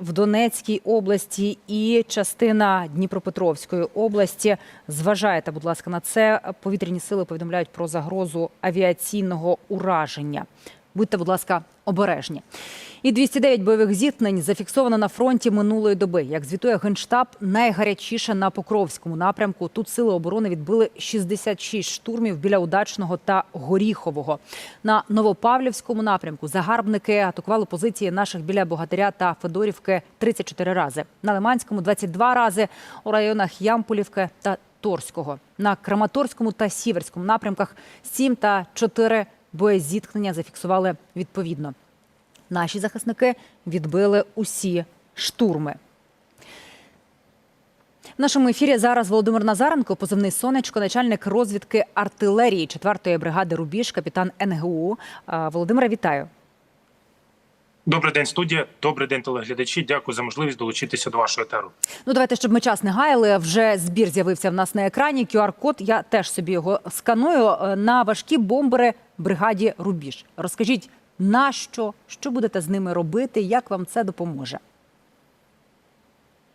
в Донецькій області і частина Дніпропетровської області. Зважайте, будь ласка, на це. Повітряні сили повідомляють про загрозу авіаційного ураження. Будьте, будь ласка, обережні. І 209 бойових зіткнень зафіксовано на фронті минулої доби. Як звітує генштаб, найгарячіше на Покровському напрямку. Тут сили оборони відбили 66 штурмів біля удачного та горіхового. На Новопавлівському напрямку загарбники атакували позиції наших біля Богатиря та Федорівки 34 рази. На Лиманському 22 рази у районах Ямполівки та Торського. На Краматорському та Сіверському напрямках 7 та 4 боєзіткнення зафіксували відповідно. Наші захисники відбили усі штурми. В нашому ефірі зараз Володимир Назаренко, позивний сонечко, начальник розвідки артилерії 4-ї бригади Рубіж, капітан НГУ. А, Володимире, вітаю. Добрий день, студія. Добрий день, телеглядачі. Дякую за можливість долучитися до вашого етеру. Ну, давайте, щоб ми час не гаяли. Вже збір з'явився в нас на екрані. QR-код. Я теж собі його сканую е, на важкі бомбери бригаді Рубіж. Розкажіть, на що, що будете з ними робити, як вам це допоможе?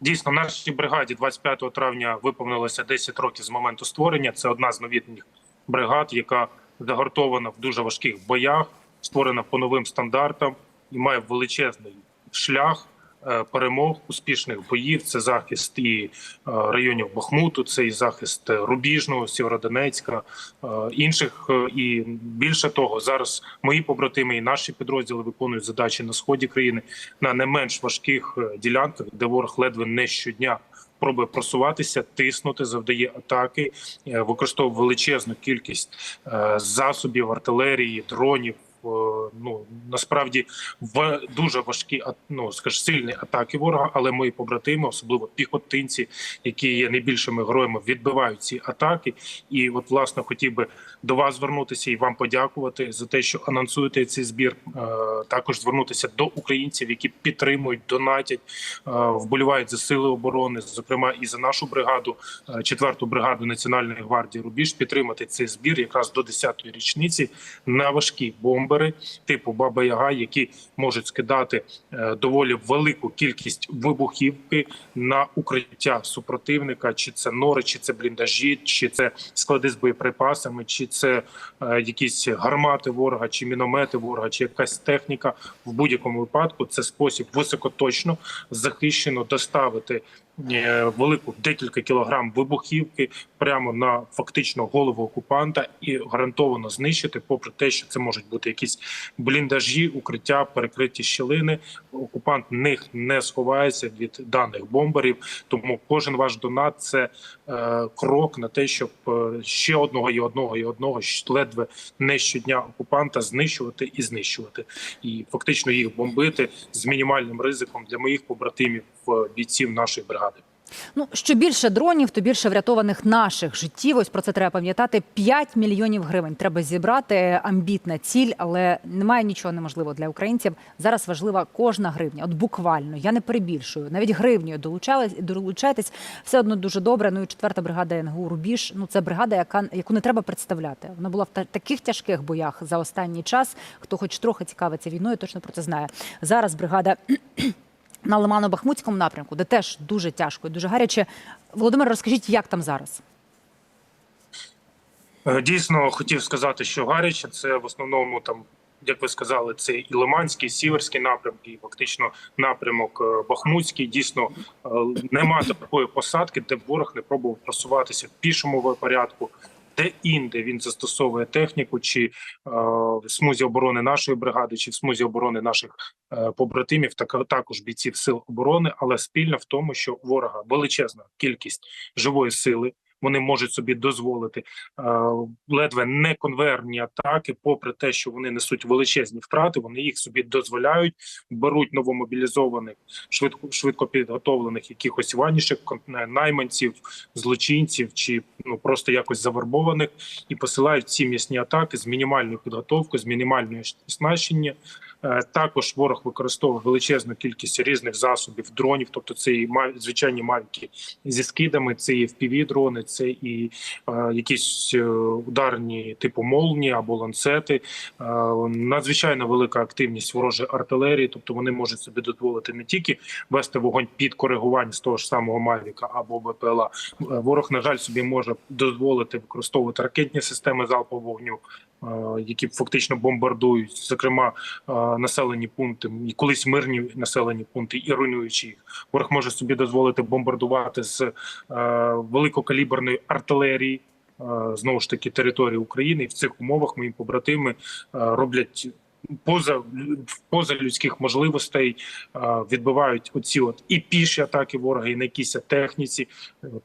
Дійсно, нашій бригаді 25 травня виповнилося 10 років з моменту створення. Це одна з новітніх бригад, яка загортована в дуже важких боях, створена по новим стандартам і має величезний шлях перемог, успішних боїв. Це захист і е, районів Бахмуту, це і захист е, Рубіжного, Сєвєродонецька, е, інших. е, І більше того, зараз мої побратими і наші підрозділи виконують задачі на сході країни на не менш важких е, ділянках, де ворог ледве не щодня. Пробує просуватися, тиснути, завдає атаки, е, використовує величезну кількість е, засобів артилерії, дронів. Ну насправді в дуже важкі ну, скаж, сильні атаки ворога, але мої побратими, особливо піхотинці, які є найбільшими героями, відбивають ці атаки. І от власне хотів би до вас звернутися і вам подякувати за те, що анонсуєте цей збір. Е, Також звернутися до українців, які підтримують, донатять, е, вболівають за сили оборони, зокрема і за нашу бригаду, е, четверту бригаду Національної гвардії Рубіж, підтримати цей збір якраз до 10-ї річниці на важкі бомбери типу Баба Яга, які можуть скидати е, доволі велику кількість вибухівки на укриття супротивника, чи це нори, чи це бліндажі, чи це склади з боєприпасами, чи це е, якісь гармати ворога, чи міномети ворога, чи якась техніка. В будь-якому випадку це спосіб високоточно захищено доставити велику декілька кілограм вибухівки прямо на фактично голову окупанта і гарантовано знищити, попри те, що це можуть бути якісь бліндажі, укриття, перекриті щілини. Окупант них не сховається від даних бомберів. Тому кожен ваш донат це е, крок на те, щоб е, ще одного і одного і одного ледве не щодня окупанта знищувати і знищувати, і фактично їх бомбити з мінімальним ризиком для моїх побратимів е, бійців нашої бригади. Ну, що більше дронів, то більше врятованих наших життів. Ось про це треба пам'ятати. 5 мільйонів гривень треба зібрати. Амбітна ціль, але немає нічого неможливого для українців. Зараз важлива кожна гривня. От буквально, я не перебільшую. Навіть гривнею долучались, долучайтесь. Все одно дуже добре. Ну і четверта бригада НГУ Рубіж. Ну це бригада, яка яку не треба представляти. Вона була в та- таких тяжких боях за останній час. Хто хоч трохи цікавиться війною, точно про це знає. Зараз бригада на Лимано-Бахмутському напрямку, де теж дуже тяжко і дуже гаряче. Володимир, розкажіть, як там зараз? Е, Дійсно, хотів сказати, що гаряче це в основному там. Як ви сказали, це і Лиманський, і Сіверський напрямки, і фактично напрямок е, Бахмутський. Дійсно е, немає такої посадки, де ворог не пробував просуватися в пішому порядку. Де інде він застосовує техніку, чи е, в смузі оборони нашої бригади, чи в смузі оборони наших е, побратимів, так також бійців сил оборони, але спільно в тому, що ворога величезна кількість живої сили. Вони можуть собі дозволити е, ледве не конверні атаки, попри те, що вони несуть величезні втрати. Вони їх собі дозволяють, беруть новомобілізованих, швидко швидко підготовлених якихось ванішек, кон- найманців, злочинців чи ну просто якось завербованих і посилають ці м'ясні атаки з мінімальною підготовкою, з мінімальною оснащення, Е, Також ворог використовує величезну кількість різних засобів дронів, тобто це і звичайні мавіки зі скидами, це і fpv дрони, це і е, якісь е, ударні типу молні або ланцети. Е, надзвичайно велика активність ворожої артилерії, тобто вони можуть собі дозволити не тільки вести вогонь під коригування з того ж самого Мавіка або БПЛА. Е, Ворог, на жаль, собі може дозволити використовувати ракетні системи залпового вогню, е, які фактично бомбардують, зокрема е, населені пункти, і колись мирні населені пункти, і руйнуючи їх. Ворог може собі дозволити бомбардувати з е, великокаліберної артилерії. е, Знову ж таки, території України і в цих умовах мої побратими е, роблять поза поза людських можливостей, е, відбивають оці от і піші атаки ворога, і на якійсь техніці.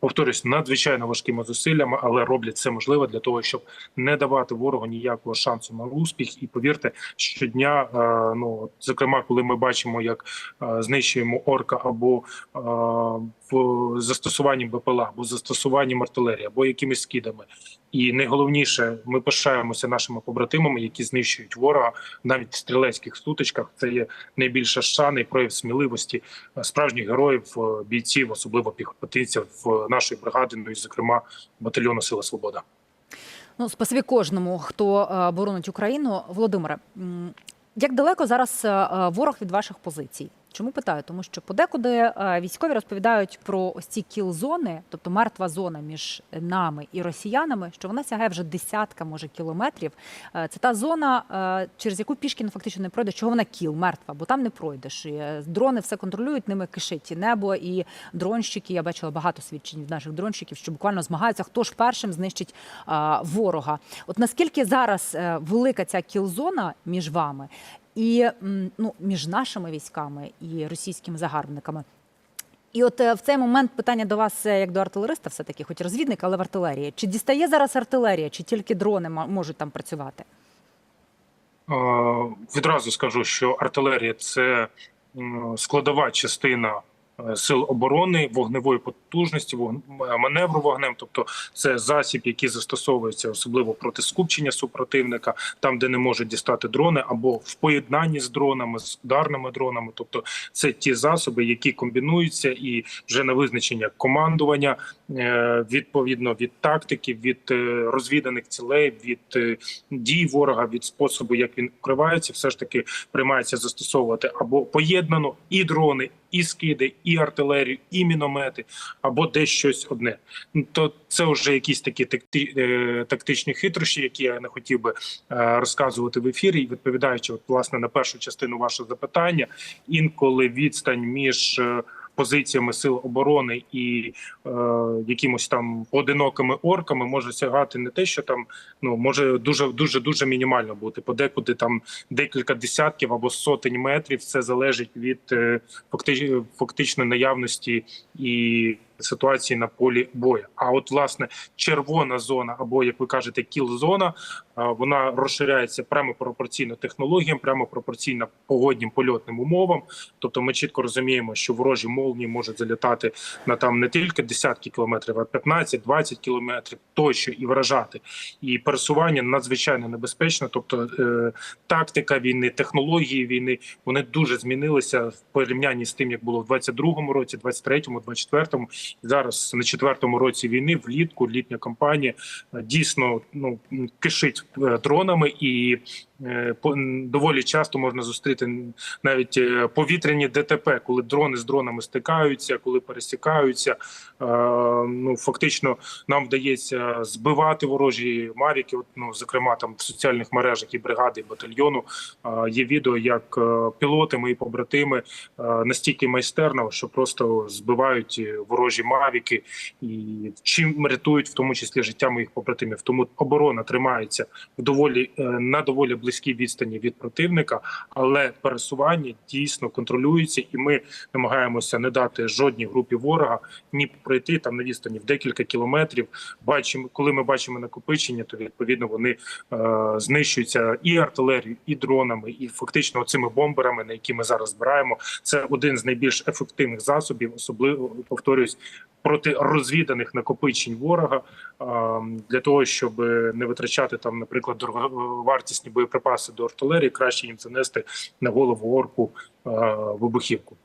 Повторюсь, надзвичайно важкими зусиллями, але роблять це можливе для того, щоб не давати ворогу ніякого шансу на успіх. І повірте, щодня, е, ну зокрема, коли ми бачимо, як е, знищуємо орка або в застосуванні БПЛА, або застосуванням артилерії, або якимись скидами. І найголовніше, ми пишаємося нашими побратимами, які знищують ворога навіть в стрілецьких сутичках. Це є найбільша шана і прояв сміливості справжніх героїв, е, бійців, особливо піхотинців нашої бригади, ну і зокрема батальйону Сила Свобода. Ну, спасибі кожному, хто е, боронить Україну. Володимире, як далеко зараз е, ворог від ваших позицій? Чому питаю? Тому що подекуди е, військові розповідають про ось ці кіл-зони, тобто мертва зона між нами і росіянами, що вона сягає вже десятка, може, кілометрів. Е, Це та зона, е, через яку пішки ну, фактично не пройдеш. Чого вона кіл, мертва, бо там не пройдеш. І, Дрони все контролюють, ними кишить і небо, і дронщики. Я бачила багато свідчень від наших дронщиків, що буквально змагаються, хто ж першим знищить ворога. От наскільки зараз велика ця кіл-зона між вами і ну, між нашими військами і російськими загарбниками? І от е, в цей момент питання до вас, е, як до артилериста, все таки, хоч розвідник, але в артилерії. Чи дістає зараз артилерія, чи тільки дрони можуть там працювати? Відразу скажу, що артилерія це складова частина сил оборони, вогневої потужності, маневру вогнем. Тобто, це засіб, який застосовується особливо проти скупчення супротивника, там, де не можуть дістати дрони, або в поєднанні з дронами, з ударними дронами. Тобто, це ті засоби, які комбінуються, і вже на визначення командування е, відповідно від тактики, від е, розвіданих цілей, від е, дій ворога, від способу, як він вкривається, все ж таки приймається застосовувати або поєднано і дрони, і скиди, і артилерію, і міномети, або десь щось одне. Ну, То це вже якісь такі е, тактичні хитрощі, які я не хотів би е, розказувати в ефірі. І відповідаючи, от, власне, на першу частину вашого запитання, інколи відстань між е, позиціями сил оборони і е, якимось там поодинокими орками може сягати не те, що там ну може дуже дуже дуже мінімально бути. Подекуди там декілька десятків або сотень метрів. Це залежить від е, фактично наявності і ситуації на полі бою. А от власне червона зона, або як ви кажете, кіл-зона, вона розширяється прямо пропорційно технологіям, прямо пропорційно погоднім польотним умовам. Тобто, ми чітко розуміємо, що ворожі молнії можуть залітати на там не тільки десятки кілометрів, а 15-20 кілометрів тощо і вражати. І пересування надзвичайно небезпечно. Тобто, е, тактика війни, технології війни вони дуже змінилися в порівнянні з тим, як було в 22-му році, 23-му, 24-му. Зараз на четвертому році війни, влітку, літня кампанія е, дійсно ну кишить е, дронами, і доволі часто можна зустріти навіть е, повітряні ДТП, коли дрони з дронами стикаються, коли пересікаються. Е, Ну фактично нам вдається збивати ворожі мавіки. От, ну зокрема, там в соціальних мережах і бригади, і батальйону е, є відео, як е, пілоти, мої побратими е, настільки майстерно, що просто збивають е, ворожі мавіки і чим рятують в тому числі життя моїх побратимів. Тому оборона тримається в доволі е, на доволі близькій відстані від противника, але пересування дійсно контролюється, і ми намагаємося не дати жодній групі ворога ні пройти там на відстані в декілька кілометрів. Бачимо, коли ми бачимо накопичення, то відповідно вони е, знищуються і артилерією, і дронами, і фактично цими бомберами, на які ми зараз збираємо. Це один з найбільш ефективних засобів, особливо повторюсь, проти розвіданих накопичень ворога е, для того, щоб не витрачати там, наприклад, дороговартісні боєприпаси боєприпаси до артилерії, краще їм занести на голову орку вибухівку.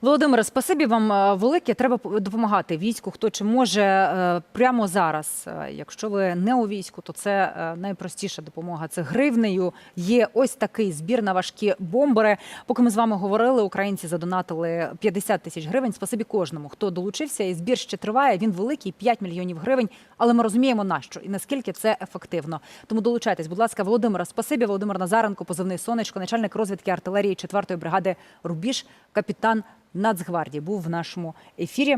Володимире, спасибі вам е, велике. Треба допомагати війську. Хто чи може е, прямо зараз. Е, Якщо ви не у війську, то це найпростіша допомога. Це гривнею. Є ось такий збір на важкі бомбери. Поки ми з вами говорили, українці задонатили 50 тисяч гривень. Спасибі кожному, хто долучився. І збір ще триває. Він великий 5 мільйонів гривень. Але ми розуміємо на що і наскільки це ефективно. Тому долучайтесь, будь ласка, Володимира. Спасибі, Володимир Назаренко, позивний сонечко, начальник розвідки артилерії 4-ї бригади Рубіж, Нацгвардії був в нашому ефірі.